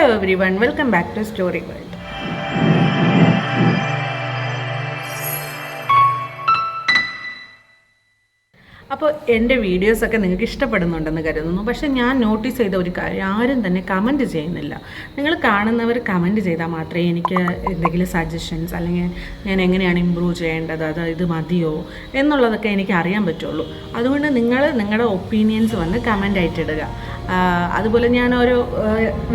Hello everyone welcome back to story world അപ്പോൾ എന്റെ വീഡിയോസൊക്കെ നിങ്ങൾക്ക് ഇഷ്ടപ്പെടുന്നുണ്ടെന്ന് കരുതുന്നു. പക്ഷെ ഞാൻ നോട്ടീസ് ചെയ്ത ഒരു കാര്യം ആരും തന്നെ കമന്റ് ചെയ്യുന്നില്ല. നിങ്ങൾ കാണുന്നവർ കമന്റ് ചെയ്താൽ മാത്രമേ എനിക്ക് എന്തെങ്കിലും സജഷൻസ് അല്ലെങ്കിൽ ഞാൻ എങ്ങനെയാണ് ഇമ്പ്രൂവ് ചെയ്യേണ്ടത് അത് ഇത് മതിയോ എന്നുള്ളതൊക്കെ എനിക്ക് അറിയാൻ പറ്റുള്ളൂ. അതുകൊണ്ട് നിങ്ങൾ നിങ്ങളുടെ ഒപ്പീനിയൻസ് വന്ന് കമന്റ് ആയിട്ട് ഇടുക. അതുപോലെ ഞാൻ ഓരോ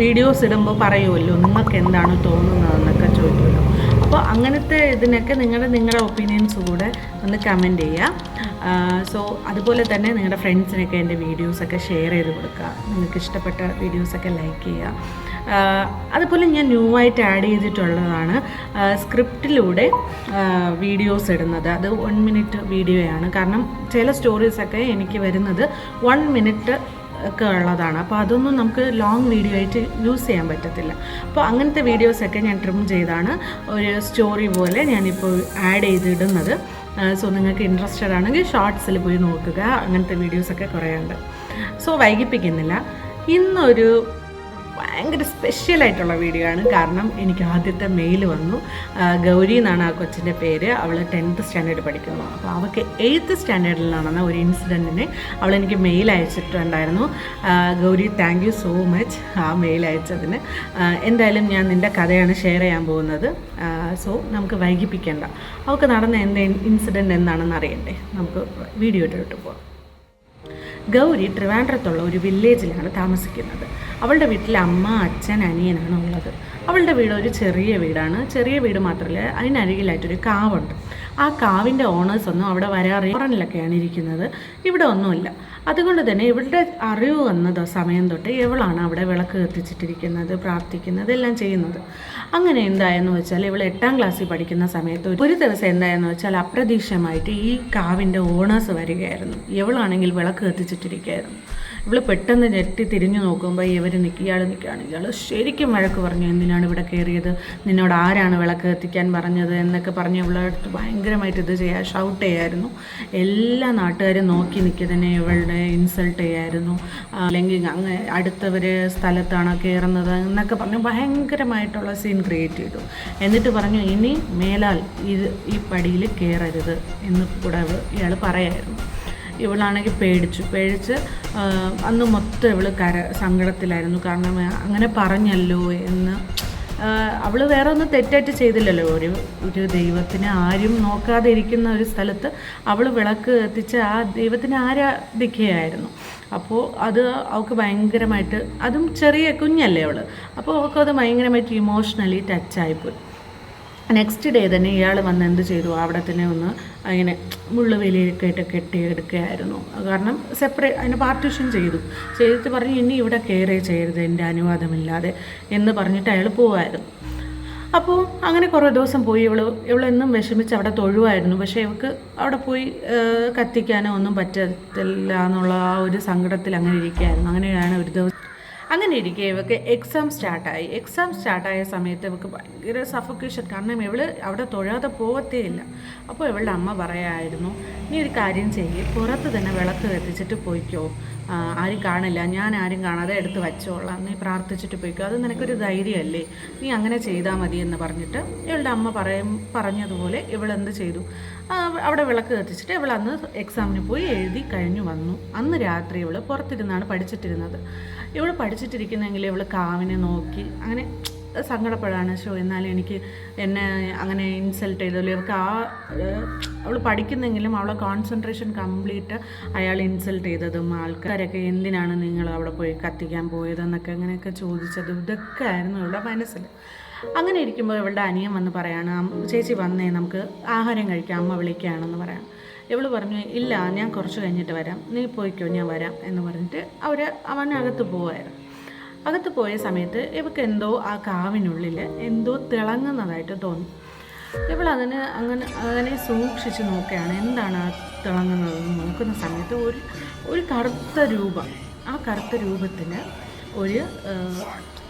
വീഡിയോസ് ഇടുമ്പോൾ പറയുമല്ലോ നിങ്ങൾക്ക് എന്താണ് തോന്നുന്നതെന്നൊക്കെ ചോദിക്കുമല്ലോ. അപ്പോൾ അങ്ങനത്തെ ഇതിനൊക്കെ നിങ്ങളുടെ നിങ്ങളുടെ ഒപ്പീനിയൻസ് കൂടെ ഒന്ന് കമന്റ് ചെയ്യുക സോ അതുപോലെ തന്നെ നിങ്ങളുടെ ഫ്രണ്ട്സിനൊക്കെ എന്റെ വീഡിയോസൊക്കെ ഷെയർ ചെയ്ത് കൊടുക്കുക. നിങ്ങൾക്ക് ഇഷ്ടപ്പെട്ട വീഡിയോസൊക്കെ ലൈക്ക് ചെയ്യുക. അതുപോലെ ഞാൻ ന്യൂ ആയിട്ട് ആഡ് ചെയ്തിട്ടുള്ളതാണ് സ്ക്രിപ്റ്റിലൂടെ വീഡിയോസ് ഇടുന്നത്. അത് വൺ മിനിറ്റ് വീഡിയോയാണ്. കാരണം ചില സ്റ്റോറീസൊക്കെ എനിക്ക് വരുന്നത് വൺ മിനിറ്റ് ഒക്കെ ഉള്ളതാണ്. അപ്പോൾ അതൊന്നും നമുക്ക് ലോങ് വീഡിയോ ആയിട്ട് യൂസ് ചെയ്യാൻ പറ്റത്തില്ല. അപ്പോൾ അങ്ങനത്തെ വീഡിയോസൊക്കെ ഞാൻ ട്രിം ചെയ്താണ്. ഒരു സ്റ്റോറി പോലെ ഞാനിപ്പോൾ ആഡ് ചെയ്തിടുന്നത്. സോ നിങ്ങൾക്ക് ഇൻട്രസ്റ്റഡ് ആണെങ്കിൽ ഷോർട്സിൽ പോയി നോക്കുക. അങ്ങനത്തെ വീഡിയോസൊക്കെ കുറേ ഉണ്ട്. സോ വൈകിപ്പിക്കുന്നില്ല. ഇന്നൊരു ഭയങ്കര സ്പെഷ്യൽ ആയിട്ടുള്ള വീഡിയോ ആണ്. കാരണം എനിക്ക് ആദ്യത്തെ മെയിൽ വന്നു. ഗൗരി എന്നാണ് ആ കൊച്ചിന്റെ പേര്. അവൾ ടെൻത്ത് സ്റ്റാൻഡേർഡ് പഠിക്കുന്നു. അപ്പോൾ അവൾക്ക് എയ്ത്ത് സ്റ്റാൻഡേർഡിൽ നടന്ന ഒരു ഇൻസിഡന്റിനെ അവൾ എനിക്ക് mail അയച്ചിട്ടുണ്ടായിരുന്നു. Gauri thank you so much ആ മെയിൽ അയച്ചതിന്. എന്തായാലും ഞാൻ നിന്റെ കഥയാണ് ഷെയർ ചെയ്യാൻ പോകുന്നത്. സോ നമുക്ക് വൈകിപ്പിക്കേണ്ട. അവൾക്ക് നടന്ന എന്ത് ഇൻസിഡന്റ് എന്താണെന്ന് അറിയണ്ടേ? നമുക്ക് വീഡിയോ ഇട്ടിട്ട് പോകാം ഗൗരി ട്രിവാൻഡ്രത്തുള്ള ഒരു വില്ലേജിലാണ് താമസിക്കുന്നത്. അവളുടെ വീട്ടിൽ അമ്മ അച്ഛൻ അനിയനാണ് ഉള്ളത്. അവളുടെ വീട് ഒരു ചെറിയ വീടാണ്. ചെറിയ വീട് മാത്രമല്ല അതിനരികിലായിട്ടൊരു കാവുണ്ട്. ആ കാവിന്റെ ഓണേഴ്സ് ഒന്നും അവിടെ വരാറ് ഫോറനിലൊക്കെയാണ് ഇരിക്കുന്നത്. ഇവിടെ ഒന്നുമില്ല. അതുകൊണ്ട് തന്നെ ഇവളുടെ അറിവ് വന്നതോ സമയം തൊട്ട് ഇവളാണ് അവിടെ വിളക്ക് കത്തിച്ചിട്ടിരിക്കുന്നത് പ്രാർത്ഥിക്കുന്നത് എല്ലാം ചെയ്യുന്നത്. അങ്ങനെ എന്തായെന്ന് വെച്ചാൽ ഇവൾ എട്ടാം ക്ലാസ്സിൽ പഠിക്കുന്ന സമയത്ത് ഒരു ദിവസം എന്തായെന്ന് വെച്ചാൽ അപ്രതീക്ഷിതമായിട്ട് ഈ കാവിന്റെ ഓണേഴ്സ് വരികയായിരുന്നു. ഇവളാണെങ്കിൽ വിളക്ക് കത്തിച്ചിട്ടിരിക്കുകയായിരുന്നു. ഇവൾ പെട്ടെന്ന് ഞെട്ടി തിരിഞ്ഞു നോക്കുമ്പോൾ ഇവർ നിൽക്കുക ഇയാൾ നിൽക്കുകയാണ്. ഇയാൾ ശരിക്കും വഴക്ക് പറഞ്ഞു എന്തിനാണ് ഇവിടെ കയറിയത്? നിന്നോട് ആരാണ് വിളക്ക് കത്തിക്കാൻ പറഞ്ഞത്? എന്നൊക്കെ പറഞ്ഞ് ഇവളടുത്ത് ഭയങ്കരമായിട്ട് ഇത് ചെയ്യാൻ ഷൗട്ട് ചെയ്യായിരുന്നു. എല്ലാ നാട്ടുകാരും നോക്കി നിൽക്കുന്നതിനെ ഇവളുടെ ഇൻസൾട്ട് ചെയ്യായിരുന്നു. അല്ലെങ്കിൽ അങ്ങ് അടുത്തവർ സ്ഥലത്താണ് കയറുന്നത് എന്നൊക്കെ പറഞ്ഞ് ഭയങ്കരമായിട്ടുള്ള സീൻ ക്രിയേറ്റ് ചെയ്തു. എന്നിട്ട് പറഞ്ഞു ഇനി മേലാൽ ഇത് ഈ പടിയിൽ കയറരുത് എന്ന് കൂടെ ഇയാൾ പറയായിരുന്നു. ഇവളാണെങ്കിൽ പേടിച്ചു. പേടിച്ച് അന്ന് മൊത്തം ഇവൾ കര സങ്കടത്തിലായിരുന്നു. കാരണം അങ്ങനെ പറഞ്ഞല്ലോ എന്ന് അവൾ വേറെ ഒന്നും തെറ്റായിട്ട് ചെയ്തില്ലല്ലോ. ഒരു ഒരു ദൈവത്തിന് ആരും നോക്കാതെ ഇരിക്കുന്ന ഒരു സ്ഥലത്ത് അവൾ വിളക്ക് എത്തിച്ച് ആ ദൈവത്തിന് ആരാധിക്കുകയായിരുന്നു അപ്പോൾ അത് അവൾക്ക് ഭയങ്കരമായിട്ട് അതും ചെറിയ കുഞ്ഞല്ലേ അവൾ അപ്പോൾ അവൾക്ക് അത് ഭയങ്കരമായിട്ട് ഇമോഷണലി ടച്ചായിപ്പോയി നെക്സ്റ്റ് ഡേ തന്നെ ഇയാൾ വന്ന് എന്ത് ചെയ്തു? അവിടെ തന്നെ ഒന്ന് ഇങ്ങനെ മുള്ളുവേലിയൊക്കെ ആയിട്ട് കെട്ടിയെടുക്കുകയായിരുന്നു. കാരണം സെപ്പറേറ്റ് അതിന് പാർട്ടിഷൻ ചെയ്തു. ചെയ്തിട്ട് പറഞ്ഞു ഇനി ഇവിടെ കയറേ ചെയ്യരുത് എന്റെ അനുവാദമില്ലാതെ എന്ന് പറഞ്ഞിട്ട് അയാൾ പോവായിരുന്നു. അപ്പോൾ അങ്ങനെ കുറേ ദിവസം പോയി. ഇവൾ ഇവളെന്നും വിഷമിച്ച് അവിടെ തൊഴുവായിരുന്നു. പക്ഷേ ഇവൾക്ക് അവിടെ പോയി കത്തിക്കാനോ ഒന്നും പറ്റത്തില്ല എന്നുള്ള ആ ഒരു സങ്കടത്തിൽ അങ്ങനെ ഇരിക്കുകയായിരുന്നു. അങ്ങനെയാണ് ഒരു ദിവസം അങ്ങനെ ഇരിക്കെ ഇവക്ക് എക്സാം സ്റ്റാർട്ടായി എക്സാം സ്റ്റാർട്ടായ സമയത്ത് ഇവക്ക് ഭയങ്കര സഫക്കേഷൻ കാരണം ഇവൾ അവിടെ തൊഴാതെ പോകത്തേ ഇല്ല. അപ്പോൾ ഇവളുടെ അമ്മ പറയായിരുന്നു നീ ഒരു കാര്യം ചെയ്യ്. പുറത്ത് തന്നെ വിളക്ക് കത്തിച്ചിട്ട് പോയിക്കോ. ആരും കാണില്ല. ഞാൻ ആരും കാണാതെ എടുത്ത് വച്ചോളാം. നീ പ്രാർത്ഥിച്ചിട്ട് പോയിക്കോ. അത് നിനക്കൊരു ധൈര്യമല്ലേ? നീ അങ്ങനെ ചെയ്താൽ മതി എന്ന് പറഞ്ഞിട്ട് ഇവളുടെ അമ്മ പറയും പറഞ്ഞതുപോലെ ഇവളെന്ത് ചെയ്തു? അവിടെ വിളക്ക് കത്തിച്ചിട്ട് ഇവൾ അന്ന് എക്സാമിന് പോയി എഴുതി കഴിഞ്ഞു വന്നു. അന്ന് രാത്രി ഇവൾ പുറത്തിരുന്നാണ് പഠിച്ചിട്ടിരുന്നത്. ഇവൾ പഠിച്ചിട്ടിരിക്കുന്നെങ്കിൽ ഇവൾ കാവിനെ നോക്കി. അങ്ങനെ സങ്കടപ്പെടാണ്. ഷോ എന്നാലും എനിക്ക് എന്നെ അങ്ങനെ ഇൻസൾട്ട് ചെയ്തല്ലോ ഇവർക്ക് ആ അവൾ പഠിക്കുന്നെങ്കിലും അവളെ കോൺസെൻട്രേഷൻ കംപ്ലീറ്റ് അയാൾ ഇൻസൾട്ട് ചെയ്തതും ആൾക്കാരൊക്കെ എന്തിനാണ് നിങ്ങൾ അവിടെ പോയി കത്തിക്കാൻ പോയതെന്നൊക്കെ അങ്ങനെയൊക്കെ ചോദിച്ചതും ഇതൊക്കെ ആയിരുന്നു ഇവളുടെ മനസ്സിൽ. അങ്ങനെ ഇരിക്കുമ്പോൾ ഇവളുടെ അനിയൻ വന്ന് പറയാണ് "അം- ചേച്ചി വന്നേ നമുക്ക് ആഹാരം കഴിക്കാം അമ്മ വിളിക്കുകയാണെന്ന് പറയാം ഇവൾ പറഞ്ഞു ഇല്ല ഞാൻ കുറച്ച് കഴിഞ്ഞിട്ട് വരാം. നീ പോയിക്കോ ഞാൻ വരാം എന്ന് പറഞ്ഞിട്ട് അവർ അവനകത്ത് പോവായിരുന്നു. അകത്ത് പോയ സമയത്ത് ഇവക്ക് എന്തോ ആ കാവിനുള്ളിൽ എന്തോ തിളങ്ങുന്നതായിട്ട് തോന്നി. ഇവൾ അതിന് അങ്ങനെ അതിനെ സൂക്ഷിച്ച് നോക്കുകയാണ് എന്താണ് ആ തിളങ്ങുന്നതെന്ന് നോക്കുന്ന സമയത്ത് ഒരു ഒരു കറുത്ത രൂപം ആ കറുത്ത രൂപത്തിന് ഒരു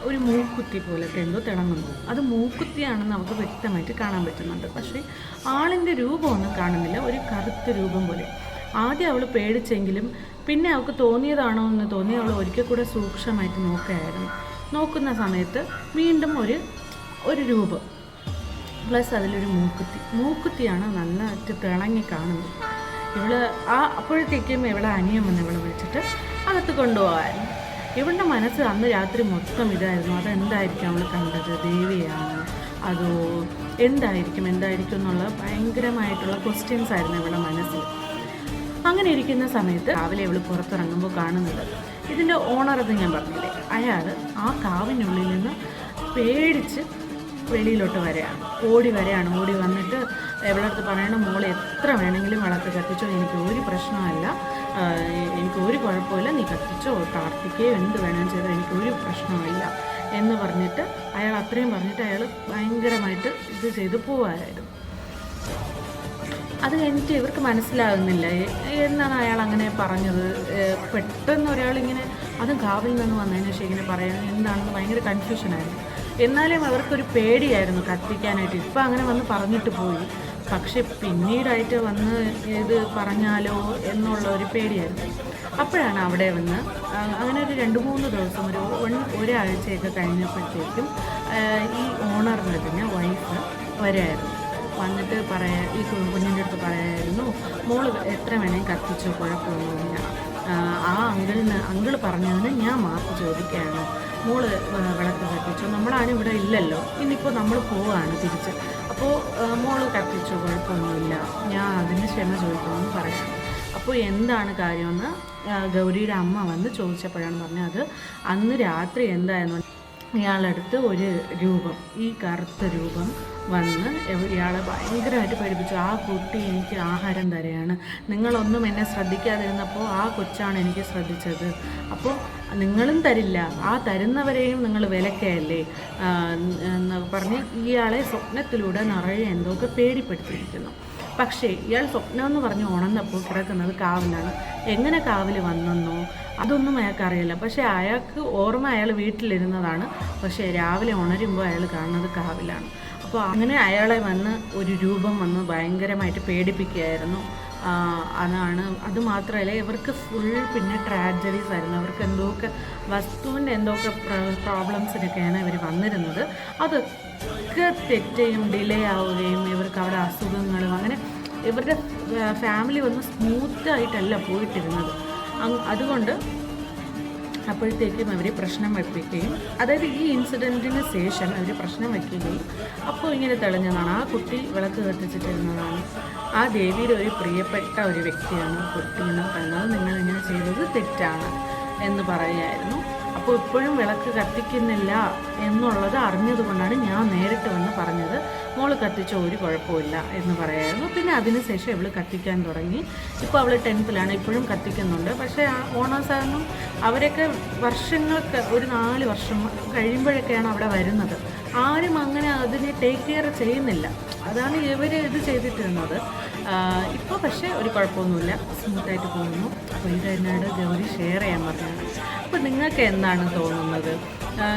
ഒരു മൂക്കുത്തി പോലത്തെ എന്തോ തിളങ്ങുന്നു അത് മൂക്കുത്തിയാണെന്ന് നമുക്ക് വ്യക്തമായിട്ട് കാണാൻ പറ്റുന്നുണ്ട്. പക്ഷേ ആളിന്റെ രൂപമൊന്നും കാണുന്നില്ല. ഒരു കറുത്ത രൂപം പോലെ. ആദ്യം അവൾ പേടിച്ചെങ്കിലും പിന്നെ അവൾക്ക് തോന്നിയതാണോ എന്ന് തോന്നി അവൾ ഒരിക്കൽ കൂടെ സൂക്ഷ്മമായിട്ട് നോക്കുകയായിരുന്നു. നോക്കുന്ന സമയത്ത് വീണ്ടും ഒരു ഒരു രൂപം. പ്ലസ് അതിലൊരു മൂക്കുത്തി. മൂക്കുത്തിയാണ് നന്നായിട്ട് തിളങ്ങി കാണുന്നത്. ഇവൾ ആ അപ്പോഴത്തേക്കും ഇവിടെ അനിയൻ വന്ന് ഇവളെ വിളിച്ചിട്ട് അകത്ത് കൊണ്ടുപോകാമായിരുന്നു. ഇവളുടെ മനസ്സ് അന്ന് രാത്രി മൊത്തം ഇതായിരുന്നു. അതെന്തായിരിക്കും അവൾ കണ്ടത്? ദേവിയാണ്. അതോ എന്തായിരിക്കും എന്തായിരിക്കും എന്നുള്ള ഭയങ്കരമായിട്ടുള്ള ക്വസ്റ്റ്യൻസ് ആയിരുന്നു ഇവളുടെ മനസ്സിൽ. അങ്ങനെ ഇരിക്കുന്ന സമയത്ത് രാവിലെ ഇവൾ പുറത്തിറങ്ങുമ്പോൾ കാണുന്നത് ഇതിന്റെ ഓണർ എന്ന് ഞാൻ പറഞ്ഞില്ലേ? അയാൾ ആ കാവിനുള്ളിൽ നിന്ന് പേടിച്ച് വെളിയിലോട്ട് വരെയാണ് ഓടി വരെയാണ് ഓടി വന്നിട്ട് എവിടെ അടുത്ത് പറയണം മോളെ എത്ര വേണമെങ്കിലും വിളക്ക് കത്തിച്ചോ? എനിക്ക് ഒരു പ്രശ്നമല്ല എനിക്ക് ഒരു കുഴപ്പമില്ല. നീ കത്തിച്ചോ പ്രാർത്ഥിക്കുകയോ എന്ത് വേണമെങ്കിലും ചെയ്തോ എനിക്ക് ഒരു പ്രശ്നമില്ല എന്ന് പറഞ്ഞിട്ട് അയാൾ അത്രയും പറഞ്ഞിട്ട് അയാൾ ഭയങ്കരമായിട്ട് ഇത് ചെയ്ത് പോവാനായിരുന്നു അത് കഴിഞ്ഞിട്ട് ഇവർക്ക് മനസ്സിലാകുന്നില്ല എന്നാണ് അയാൾ അങ്ങനെ പറഞ്ഞത്? പെട്ടെന്ന് ഒരാളിങ്ങനെ അതും കാവിൽ നിന്ന് വന്നതിന് ശേഷം ഇങ്ങനെ പറയാൻ എന്താണെന്ന് ഭയങ്കര കൺഫ്യൂഷനായിരുന്നു എന്നാലും അവർക്കൊരു പേടിയായിരുന്നു കത്തിക്കാനായിട്ട്. ഇപ്പം അങ്ങനെ വന്ന് പറഞ്ഞിട്ട് പോയി. പക്ഷെ പിന്നീടായിട്ട് വന്ന് ഇത് പറഞ്ഞാലോ എന്നുള്ള ഒരു പേടിയായിരുന്നു. അപ്പോഴാണ് അവിടെ വന്ന് അങ്ങനെ ഒരു രണ്ട് മൂന്ന് ദിവസം ഒരു ഒരാഴ്ചയൊക്കെ കഴിഞ്ഞപ്പോഴത്തേക്കും ഈ ഓണറിന്റെ തന്നെ വൈഫ് വരായിരുന്നു. വന്നിട്ട് പറയാ ഈ കുഞ്ഞിന്റെ അടുത്ത് പറയായിരുന്നു മോൾ എത്ര വേണേലും കത്തിച്ചോ കുഴപ്പമൊന്നുമില്ല. ആ അങ്കിളിന് അങ്കിൾ പറഞ്ഞതിന് ഞാൻ മാപ്പ് ചോദിക്കുകയാണ്. മോൾ വിളക്ക് കത്തിച്ചു നമ്മളാരും ഇവിടെ ഇല്ലല്ലോ. ഇന്നിപ്പോൾ നമ്മൾ പോവാണ് തിരിച്ച്. അപ്പോൾ മോൾ കത്തിച്ചു കുഴപ്പമൊന്നുമില്ല. ഞാൻ അതിന് ക്ഷമ ചോദിക്കണമെന്ന് പറയാം. അപ്പോൾ എന്താണ് കാര്യമെന്ന് ഗൗരിയുടെ അമ്മ വന്ന് ചോദിച്ചപ്പോഴാണ് പറഞ്ഞത് അത് അന്ന് രാത്രി എന്തായിരുന്നു? ഇയാളടുത്ത് ഒരു രൂപം ഈ കറുത്ത രൂപം വന്ന് ഇയാളെ ഭയങ്കരമായിട്ട് പഠിപ്പിച്ചു ആ കുട്ടി എനിക്ക് ആഹാരം തരെയാണ്. നിങ്ങളൊന്നും എന്നെ ശ്രദ്ധിക്കാതിരുന്നപ്പോൾ ആ കൊച്ചാണ് എനിക്ക് ശ്രദ്ധിച്ചത്. അപ്പോൾ നിങ്ങളും തരില്ല. ആ തരുന്നവരെയും നിങ്ങൾ വിലക്കയല്ലേ? എന്ന് പറഞ്ഞ് ഇയാളെ സ്വപ്നത്തിലൂടെ നിറയെ എന്തൊക്കെ പേടിപ്പെടുത്തിയിരിക്കുന്നു. പക്ഷേ ഇയാൾ സ്വപ്നം എന്ന് പറഞ്ഞ് ഉണർന്നപ്പോൾ കിടക്കുന്നത് കാവിലാണ്. എങ്ങനെ കാവിൽ വന്നെന്നോ? അതൊന്നും അയാൾക്ക് അറിയില്ല. പക്ഷേ അയാൾക്ക് ഓർമ്മ അയാൾ വീട്ടിലിരുന്നതാണ്. പക്ഷേ രാവിലെ ഉണരുമ്പോൾ അയാൾ കാണുന്നത് കാവിലാണ്. അപ്പോൾ അങ്ങനെ അയാളെ വന്ന് ഒരു രൂപം വന്ന് ഭയങ്കരമായിട്ട് പേടിപ്പിക്കുകയായിരുന്നു. അതാണ്. അതുമാത്രമല്ല ഇവർക്ക് ഫുൾ പിന്നെ ട്രാജഡീസ് ആയിരുന്നു. അവർക്ക് എന്തൊക്കെ വസ്തുവിന്റെ എന്തൊക്കെ പ്രോബ്ലംസിനൊക്കെയാണ് ഇവർ വന്നിരുന്നത്. അതൊക്കെ തെറ്റുകയും ഡിലേ ആവുകയും ഇവർക്ക് അവിടെ അസുഖങ്ങളും അങ്ങനെ ഇവരുടെ ഫാമിലി വന്ന് സ്മൂത്തായിട്ടല്ല പോയിട്ടിരുന്നത്. അതുകൊണ്ട് അപ്പോഴത്തേക്കും അവർ പ്രശ്നം വയ്പ്പിക്കുകയും അതായത് ഈ ഇൻസിഡന്റിന് ശേഷം അവർ പ്രശ്നം വയ്ക്കുകയും അപ്പോൾ ഇങ്ങനെ തെളിഞ്ഞതാണ്. ആ കുട്ടി വിളക്ക് കത്തിച്ചിട്ടിരുന്നതാണ്. ആ ദേവിയുടെ ഒരു പ്രിയപ്പെട്ട ഒരു വ്യക്തിയാണ് കുട്ടി എന്ന് പറയുന്നത് നിങ്ങളിങ്ങനെ ചെയ്തത് തെറ്റാണ് എന്ന് പറയുമായിരുന്നു അപ്പോൾ ഇപ്പോഴും വിളക്ക് കത്തിക്കുന്നില്ല എന്നുള്ളത് അറിഞ്ഞതുകൊണ്ടാണ് ഞാൻ നേരിട്ട് വന്ന് പറഞ്ഞത്. മോൾ കത്തിച്ച ഒരു കുഴപ്പമില്ല എന്ന് പറയായിരുന്നു. പിന്നെ അതിനുശേഷം ഇവൾ കത്തിക്കാൻ തുടങ്ങി. ഇപ്പോൾ അവൾ ടെൻത്തിലാണ് ഇപ്പോഴും കത്തിക്കുന്നുണ്ട്. പക്ഷേ ആ ഓണേഴ്സാണെന്നും അവരൊക്കെ വർഷങ്ങൾക്ക് ഒരു നാല് വർഷം കഴിയുമ്പോഴൊക്കെയാണ് അവിടെ വരുന്നത്. ആരും അങ്ങനെ അതിനെ ടേക്ക് കെയർ ചെയ്യുന്നില്ല. അതാണ് ഇവർ ഇത് ചെയ്തിട്ടിരുന്നത്. ഇപ്പോൾ പക്ഷേ ഒരു കുഴപ്പമൊന്നുമില്ല. സ്മൂത്തായിട്ട് പോകുന്നു. അപ്പോൾ ഇത് എന്നോട് ഗൗരി ഷെയർ ചെയ്യാൻ പറഞ്ഞാണ് അപ്പോൾ നിങ്ങൾക്ക് എന്താണ് തോന്നുന്നത്?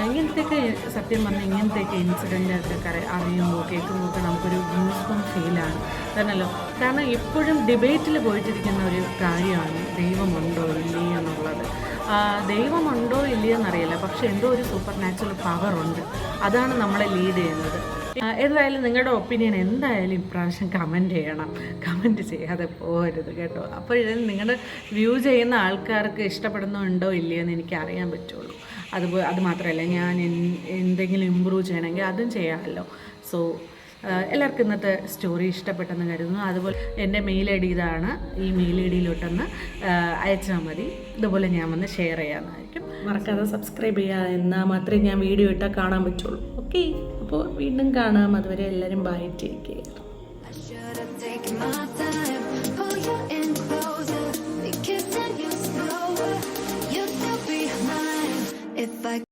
ഇങ്ങനത്തെയൊക്കെ സത്യം പറഞ്ഞാൽ ഇങ്ങനത്തെയൊക്കെ ഇൻസിഡന്റൊക്കെ അറിയുമ്പോൾ കേൾക്കുമ്പോൾ ഒക്കെ നമുക്കൊരു യൂസ്ഫുൾ ഫീലാണ് കാരണമല്ലോ കാരണം എപ്പോഴും ഡിബേറ്റിൽ പോയിട്ടിരിക്കുന്ന ഒരു കാര്യമാണ് ദൈവമുണ്ടോ ഇല്ലേ എന്നുള്ളത്. ദൈവമുണ്ടോ ഇല്ലയോ എന്നറിയില്ല. പക്ഷെ എന്തോ ഒരു സൂപ്പർ നാച്ചുറൽ പവർ ഉണ്ട്. അതാണ് നമ്മളെ ലീഡ് ചെയ്യുന്നത്. എന്തായാലും നിങ്ങളുടെ ഒപ്പീനിയൻ എന്തായാലും ഇപ്രാവശ്യം കമന്റ് ചെയ്യണം. കമന്റ് ചെയ്യാതെ പോകരുത് കേട്ടോ. അപ്പോൾ ഇതിൽ നിങ്ങളുടെ വ്യൂ ചെയ്യുന്ന ആൾക്കാർക്ക് ഇഷ്ടപ്പെടുന്നുണ്ടോ ഇല്ലയോ എന്ന് എനിക്ക് അറിയാൻ പറ്റുള്ളൂ. അതുപോലെ അത് മാത്രമല്ല ഞാൻ എന്തെങ്കിലും ഇമ്പ്രൂവ് ചെയ്യണമെങ്കിൽ അതും ചെയ്യാമല്ലോ. സോ എല്ലാവർക്കും ഇന്നത്തെ സ്റ്റോറി ഇഷ്ടപ്പെട്ടെന്ന് കരുതുന്നു. അതുപോലെ എന്റെ മെയിൽ ഐ ഡി ഇതാണ്. ഈ മെയിൽ ഐ ഡിയിലോട്ടൊന്ന് അയച്ചാൽ മതി. ഇതുപോലെ ഞാൻ വന്ന് ഷെയർ ചെയ്യാമെന്നായിരിക്കും മറക്കാതെ സബ്സ്ക്രൈബ് ചെയ്യുക. എന്നാൽ മാത്രമേ ഞാൻ വീഡിയോ ഇട്ടാൽ കാണാൻ പറ്റുള്ളൂ. ഓക്കെ അപ്പോൾ വീണ്ടും കാണാം. അതുവരെ എല്ലാവരും ബൈ ടേക്ക് കെയർ